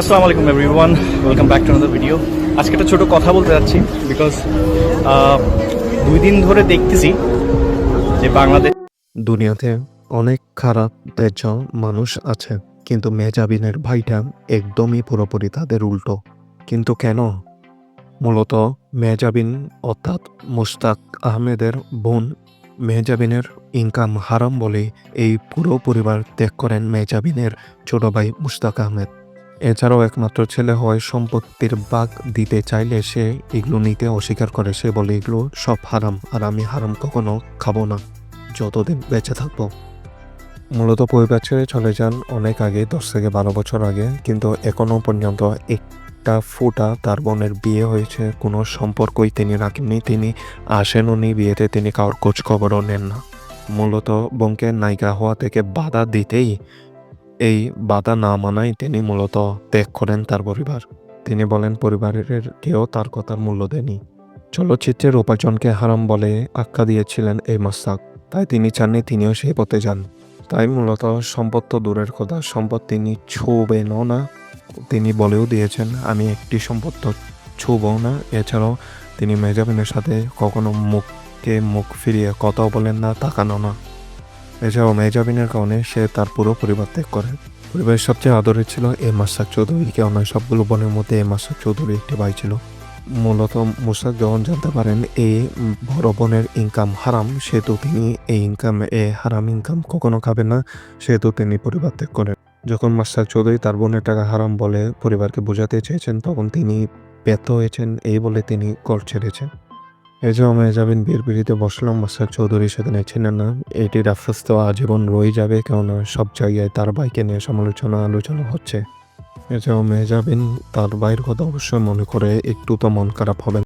আসসালামু আলাইকুম everyone welcome back to another video আজকে একটা ছোট কথা বলতে যাচ্ছি বিকজ দুই দিন ধরে দেখতেছি যে বাংলাদেশ দুনিয়াতে অনেক খারাপ তেজ মানুষ আছে, কিন্তু মেজাবিনের ভাইটা একদমই পুরোপুরি তাদের উল্টো। কিন্তু কেন? মূলত মেজাবিন অর্থাৎ মুস্তাক আহমেদের বোন মেজাবিনের ইনকাম হারাম বলে এই পুরো পরিবার ত্যাগ করেন মেজাবিনের ছোট ভাই মুস্তাক আহমেদ। এছাড়াও একমাত্র ছেলে হয় সম্পত্তির বাঘ দিতে চাইলে সে এগুলো নিতে অস্বীকার করে। সে বলে, এগুলো সব হারাম, আর আমি হারাম কখনো খাব না। যতদিন বেঁচে থাকব। মূলত পরিবার ছেড়ে চলে যান অনেক আগে, দশ থেকে বারো বছর আগে। কিন্তু এখনও পর্যন্ত একটা ফোঁটা তার বোনের বিয়ে হয়েছে। কোনো সম্পর্কই তিনি রাখেননি, তিনি আসেনও নি বিয়েতে, তিনি কারোর খোঁজ খবরও নেন না। মূলত বোনকে নায়িকা হওয়া থেকে বাধা দিতেই এই বাধা না মানায় তিনি মূলত ত্যাগ করেন তার পরিবার। তিনি বলেন, পরিবারের কেউ তার কথার মূল্য দেয়নি। চলচ্চিত্রের উপার্জনকে হারাম বলে আখ্যা দিয়েছিলেন এই মাস্তাক তাই তিনি চাননি তিনিও সেই পথে যান। তাই মূলত সম্পদ তো দূরের কথা, সম্পদ তিনি ছুবেনও না। তিনি বলেও দিয়েছেন, আমি একটি সম্পদ তো না। এছাড়াও তিনি মেজাবিনের সাথে কখনো মুখকে মুখ ফিরিয়ে কথাও বলেন না তাকানো না। এছাড়াও মেজাবিনের কারণে সে তার পুরো পরিবার ত্যাগ করে। পরিবারের সবচেয়ে আদরে ছিল এ মাসাক চৌধুরী। কেননা সবগুলো বোনের মধ্যে এ মাসাক চৌধুরী একটি ভাই ছিল। মূলত মুসাক যখন জানতে পারেন এই বড় বোনের ইনকাম হারাম, সেহেতু তিনি এই ইনকাম এ হারাম ইনকাম কখনো খাবেন না, সেহেতু তিনি পরিবার ত্যাগ করেন। যখন মাস্টার চৌধুরী তার বোনের টাকা হারাম বলে পরিবারকে বোঝাতে চেয়েছেন, তখন তিনি ব্যর্থ হয়েছেন, এই বলে তিনি কর ছেড়েছেন। এই যে আমি যাবেন বিয়ের পিড়িতে বসলাম মাস্টার চৌধুরী সেখানে ছিলেন না এটির আফসোস তো আজীবন রয়ে যাবে, কেননা সব জায়গায় তার বাইকে নিয়ে সমালোচনা আলোচনা হচ্ছে। এছাড়াও মেহজাবিন তার বাইরের কথা অবশ্যই মনে করে একটু তো মন খারাপ হবে